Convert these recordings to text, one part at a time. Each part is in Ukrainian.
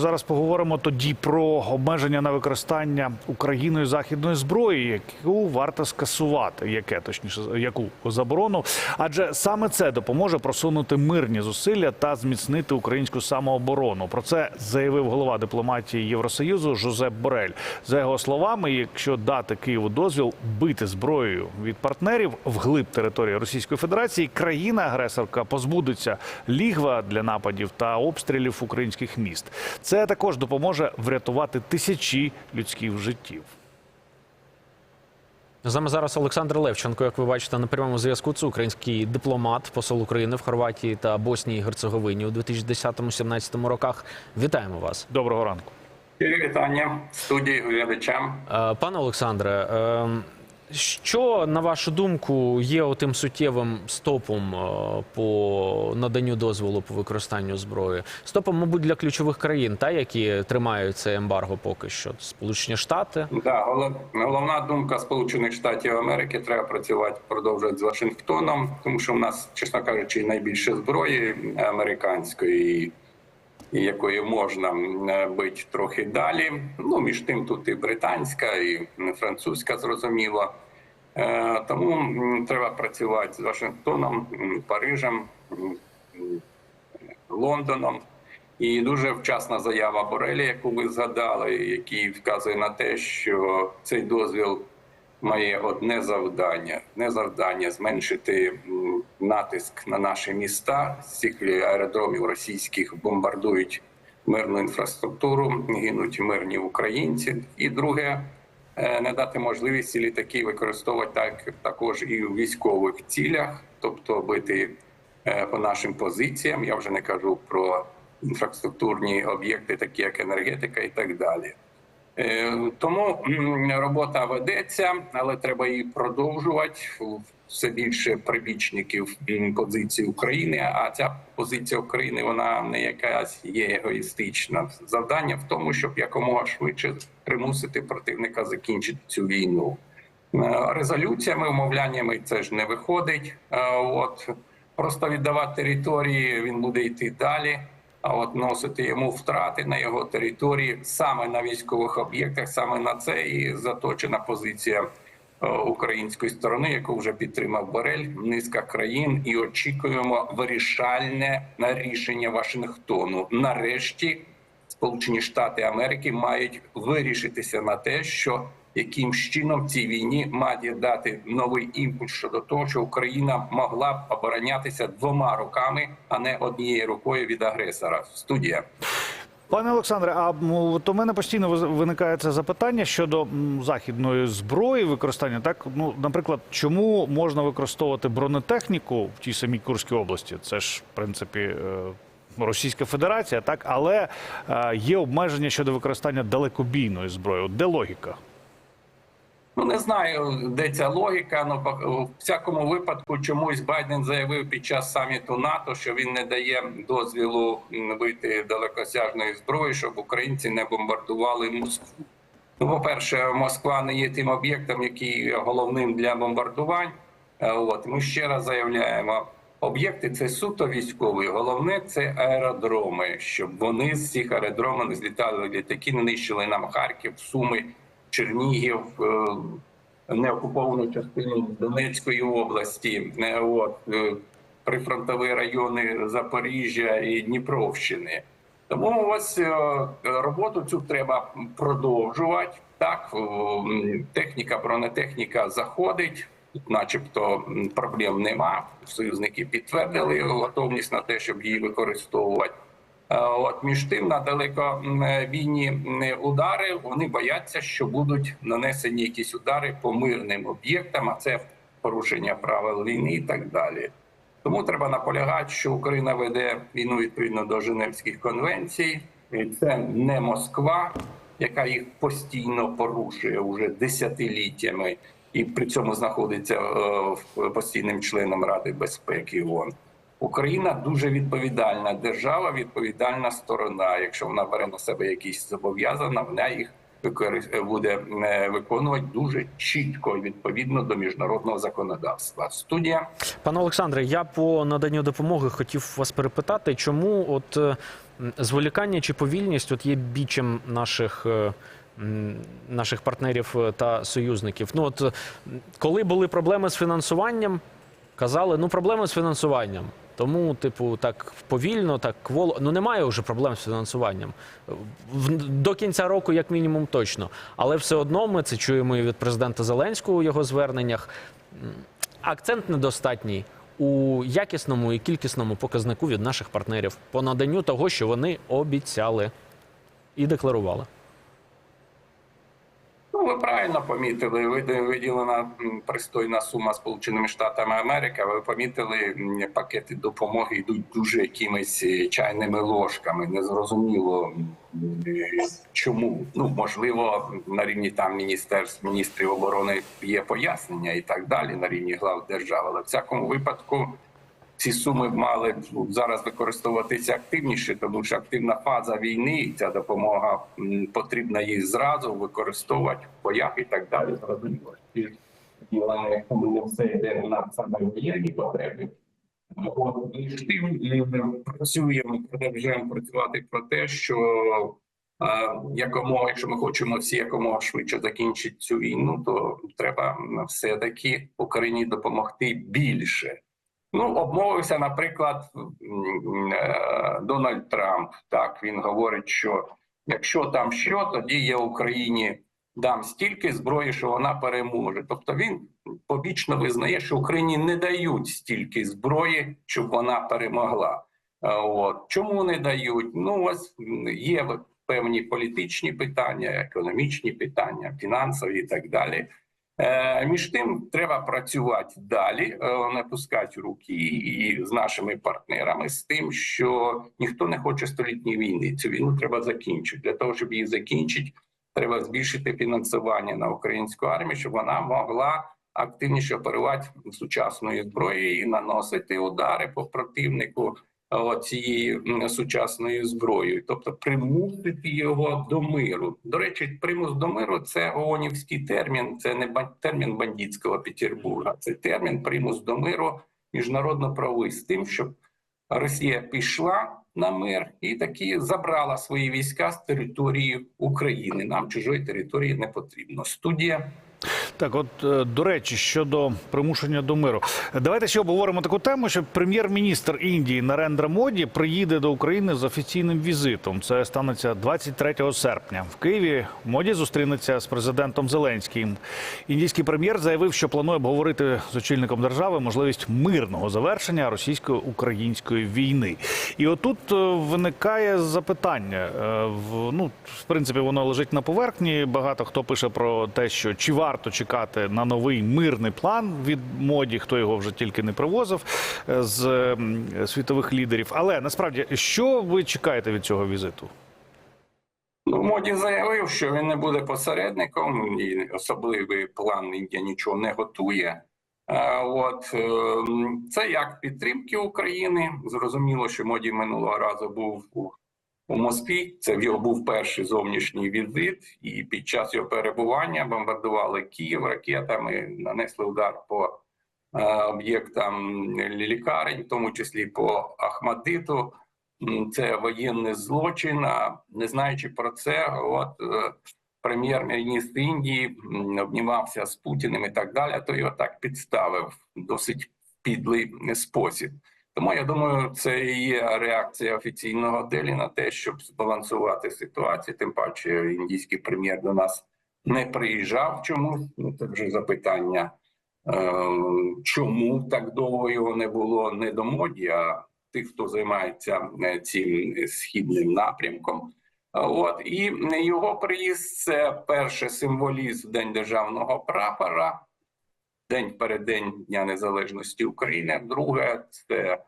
зараз поговоримо тоді про обмеження на використання Україною західної зброї, яку варто скасувати, яке точніше яку заборону. Адже саме це допоможе просунути мирні зусилля та зміцнити українську самооборону. Про це заявив голова дипломатії Євросоюзу Жозеп Борель. За його словами, якщо дати Києву дозвіл бити зброєю від партнерів вглиб території Російської Федерації, країна-агресорка позбудеться лігва для нападів та обстрілів українських міст. Це також допоможе врятувати тисячі людських життів. З нами зараз Олександр Левченко. Як ви бачите, на прямому зв'язку це український дипломат, посол України в Хорватії та Боснії і Герцеговині у 2010-2017 роках. Вітаємо вас, Доброго ранку. Вітання студії глядачам. Е, пане Олександре. Що на вашу думку є отим суттєвим стопом е, по наданню дозволу по використанню зброї? Стопом, мабуть, для ключових країн, та які тримають це ембарго поки що Сполучені Штати. Да, голов- головна думка Сполучених Штатів Америки треба працювати, продовжувати з Вашингтоном, тому що в нас, чесно кажучи, найбільше зброї американської, і якої можна е, бити трохи далі. Ну між тим тут і британська, і французька, зрозуміло. Е, Тому треба працювати з Вашингтоном, Парижем, Лондоном. І дуже вчасна заява Борелі, яку ви згадали, який вказує на те, що цей дозвіл має одне завдання: одне завдання зменшити натиск на наші міста. Цих аеродромів російських бомбардують мирну інфраструктуру, гинуть мирні українці. І друге, е, не дати можливість літаки використовувати так також і у військових цілях, тобто бити е, по нашим позиціям. Я вже не кажу про інфраструктурні об'єкти, такі як енергетика і так далі. Е, Тому робота ведеться, але треба її продовжувати. Все більше прибічників позиції України. А ця позиція України вона не якась є егоїстична. Завдання в тому, щоб якомога швидше примусити противника закінчити цю війну. Е, Резолюціями, умовляннями це ж не виходить. Е, От просто віддавати території він буде йти далі. А от носити йому втрати на його території саме на військових об'єктах, саме на це і заточена позиція е, української сторони, яку вже підтримав Борель, низка країн, і очікуємо вирішальне рішення Вашингтону. Нарешті Сполучені Штати Америки мають вирішитися на те, що яким чином цій війні має дати новий імпульс щодо того, що Україна могла б оборонятися двома руками, а не однією рукою від агресора. Студія. Пане Олександре, а от у мене постійно виникає це запитання щодо західної зброї використання. Так, ну, наприклад, чому можна використовувати бронетехніку в тій самій Курській області? Це ж, в принципі, е, Російська Федерація, так, але е, є обмеження щодо використання далекобійної зброї. От Де логіка? Ну не знаю, де ця логіка. Ну по- у всякому випадку, чомусь Байден заявив під час саміту НАТО, що він не дає дозвілу вийти далекосяжної зброї, щоб українці не бомбардували Москву. Ну, по-перше, Москва не є тим об'єктом, який головним для бомбардувань. Е, От ми ще раз заявляємо. Об'єкти це суто військові. Головне це аеродроми, щоб вони з цих аеродромів злітали літаки, не нищили нам Харків, Суми, Чернігів, е, неокуповану частину Донецької області, е, от е, прифронтові райони Запоріжжя і Дніпровщини. Тому ось роботу цю треба продовжувати. Так, техніка, бронетехніка заходить. Начебто, проблем нема. Союзники підтвердили готовність на те, щоб її використовувати. Е, От між тим на далекобійні удари вони бояться, що будуть нанесені якісь удари по мирним об'єктам, а це порушення правил війни і так далі. Тому треба наполягати, що Україна веде війну відповідно до Женевських конвенцій. І це не Москва, яка їх постійно порушує уже десятиліттями, і при цьому знаходиться е, постійним членом Ради безпеки ООН. Україна дуже відповідальна держава, відповідальна сторона. Якщо вона бере на себе якісь зобов'язання, вона їх буде е, виконувати дуже чітко відповідно до міжнародного законодавства. Студія. Пане Олександре, я по наданню допомоги хотів вас перепитати, чому от. е, зволікання чи повільність от є бічем наших. е, Наших партнерів та союзників. Ну от коли були проблеми з фінансуванням, казали, ну проблеми з фінансуванням. Тому, типу, так повільно, так кволо. Ну немає вже проблем з фінансуванням. До кінця року, як мінімум, точно. Але все одно ми це чуємо і від президента Зеленського у його зверненнях. Акцент недостатній у якісному і кількісному показнику від наших партнерів по наданню того, що вони обіцяли і декларували. Ви правильно помітили. Виділена пристойна сума Сполученими Штатами Америки. Ви помітили, пакети допомоги йдуть дуже якимись е, чайними ложками. Незрозуміло е, чому. Ну можливо, на рівні там міністерств міністрів оборони є пояснення і так далі на рівні глав держави. Але в всякому випадку ці суми мали зараз використовуватися активніше, тому що активна фаза війни, ця допомога потрібна їх зразу використовувати в боях і так далі. Зрозуміло, не все йде на саме воєнні потреби. От, між ми працюємо, продовжуємо працювати про те, що е, якомога, якщо ми хочемо всі якомога швидше закінчити цю війну, то треба все-таки Україні допомогти більше. Ну, обмовився, наприклад, е, Дональд Трамп. Так він говорить, що якщо там що, тоді я Україні дам стільки зброї, що вона переможе. Тобто він побічно визнає, що Україні не дають стільки зброї, щоб вона перемогла. Е, От чому не дають? Ну ось є певні політичні питання, економічні питання, фінансові і так далі. Е, Між тим треба працювати далі, е, не пускати руки і з нашими партнерами з тим, що ніхто не хоче столітньої війни. Цю війну треба закінчити. Для того, щоб її закінчити, треба збільшити фінансування на українську армію, щоб вона могла активніше оперувати сучасною зброєю і наносити удари по противнику цією сучасною зброєю, тобто примусити його до миру. До речі, примус до миру це ООНівський термін, це не термін бандитського Петербурга, це термін примус до миру міжнародно-правовий з тим, щоб Росія пішла на мир і таки забрала свої війська з території України. Нам чужої території не потрібно. Студія. Так, от е, до речі, щодо примушення до миру, давайте ще обговоримо таку тему, що прем'єр-міністр Індії Нарендра Моді приїде до України з офіційним візитом. Це станеться 23 серпня. В Києві Моді зустрінеться з президентом Зеленським. Індійський прем'єр заявив, що планує обговорити з очільником держави можливість мирного завершення російсько-української війни. І отут е, виникає запитання. Е, Ну, в принципі, воно лежить на поверхні. Багато хто пише про те, що чи варто чекати на новий мирний план від моді, хто його вже тільки не привозив е, з світових лідерів. Але насправді, що ви чекаєте від цього візиту? Ну, моді заявив, що він не буде посередником, і особливий план Індія нічого не готує. Е, От е, це як підтримки України. Зрозуміло, що моді минулого разу був у, Москві. Це його був перший зовнішній візит, і під час його перебування бомбардували Київ ракетами, нанесли удар по е, об'єктам лікарень, в тому числі по Ахмадиту. Це воєнний злочин. А не знаючи про це, от е, прем'єр-міністр Індії обнімався з Путіним і так далі. То його так підставив досить підлий спосіб. Тому я думаю, це і є реакція офіційного Делі на те, щоб збалансувати ситуацію. Тим паче, індійський прем'єр до нас не приїжджав чомусь. Ну це вже запитання. Е, Чому так довго його не було не до моді, а тих, хто займається е, цим східним напрямком. От і його приїзд це перше символізм День державного прапора, день перед день Дня Незалежності України. Друге, це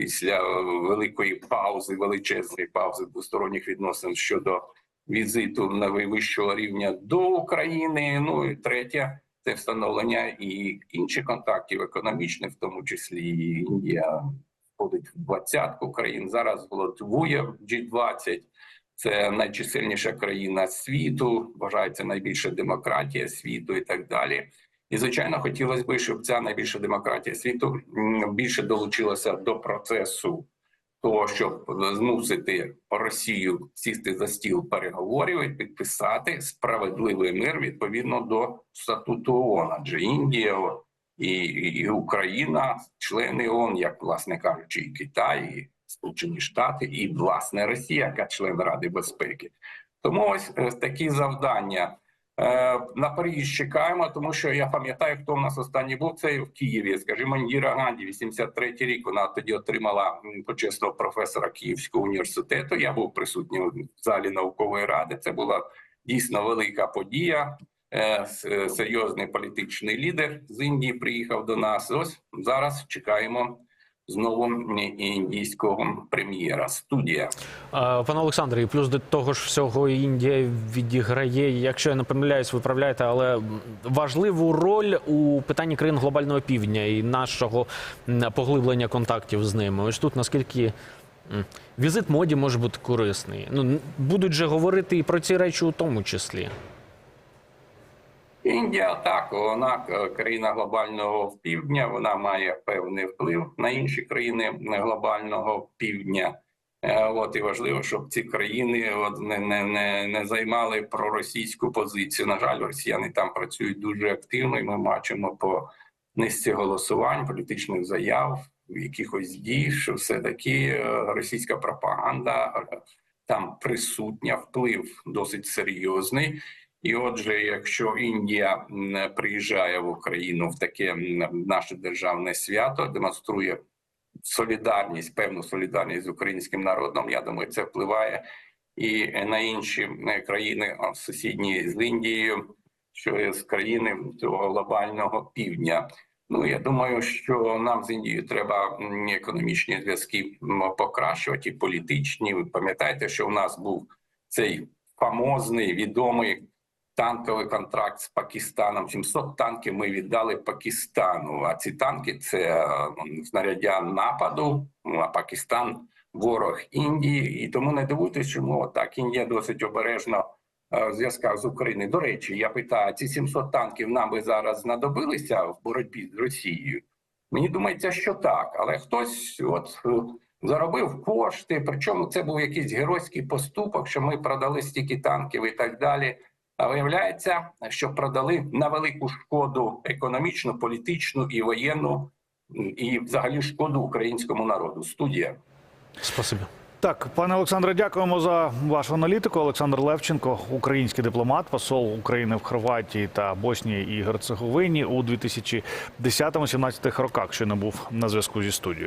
після великої паузи, величезної паузи двосторонніх відносин щодо візиту найвищого рівня до України. Ну і третє це встановлення і інших контактів економічних, в тому числі і Індія входить в двадцятку країн. Зараз головує в G20. Це найчисельніша країна світу, вважається найбільша демократія світу і так далі. І звичайно, хотілося б, щоб ця найбільша демократія світу більше долучилася до процесу того, щоб змусити Росію сісти за стіл переговорів і підписати справедливий мир відповідно до статуту ООН. Адже Індія і, і Україна, члени ООН, як власне кажучи, і Китай, і Сполучені Штати, і власне Росія, яка член Ради безпеки. Тому ось е, такі завдання. Е, На Париж чекаємо, тому що я пам'ятаю, хто в нас останній був це в Києві. Скажімо, Індіра Ганді, 83-й рік. Вона тоді отримала почесного професора Київського університету. Я був присутній в залі наукової ради. Це була дійсно велика подія. Е, е, Серйозний політичний лідер з Індії приїхав до нас. Ось зараз чекаємо знову індійського прем'єра. Студія. Пане Олександре, і плюс до того ж всього Індія відіграє, якщо я не помиляюсь, виправляєте, але важливу роль у питанні країн глобального півдня і нашого поглиблення контактів з ними. Ось тут наскільки візит моді може бути корисний. Ну будуть же говорити і про ці речі у тому числі. Індія так, вона е, країна глобального півдня, вона має певний вплив на інші країни глобального півдня. Е, От і важливо, щоб ці країни от не, не, не, не займали проросійську позицію. На жаль, росіяни там працюють дуже активно, і ми бачимо по низці голосувань, політичних заяв, якихось дій, що все таки е, російська пропаганда там присутня, вплив досить серйозний. І отже, якщо Індія приїжджає в Україну в таке наше державне свято, демонструє солідарність, певну солідарність з українським народом, я думаю, це впливає і на інші країни сусідні з Індією, що з країни цього глобального півдня. Ну я думаю, що нам з Індією треба економічні зв'язки покращувати, і політичні. Ви пам'ятаєте, що у нас був цей фамозний відомий танковий контракт з Пакистаном. 700 танків ми віддали Пакистану. А ці танки це е, знаряддя нападу. Ну, А Пакистан ворог Індії. І тому не дивуйтесь, чому так Індія досить обережно е, в зв'язках з Україною. До речі, я питаю: ці 700 танків нам би зараз знадобилися в боротьбі з Росією? Мені думається, що так, але хтось от е, заробив кошти. Причому це був якийсь геройський поступок, що ми продали стільки танків і так далі. А виявляється, що продали на велику шкоду економічну, політичну і воєнну, і взагалі шкоду українському народу. Студія. Спасибі. Так, пане Олександре, дякуємо за вашу аналітику. Олександр Левченко, український дипломат, посол України в Хорватії та Боснії і Герцеговині у 2010-17 роках, що не був на зв'язку зі студією.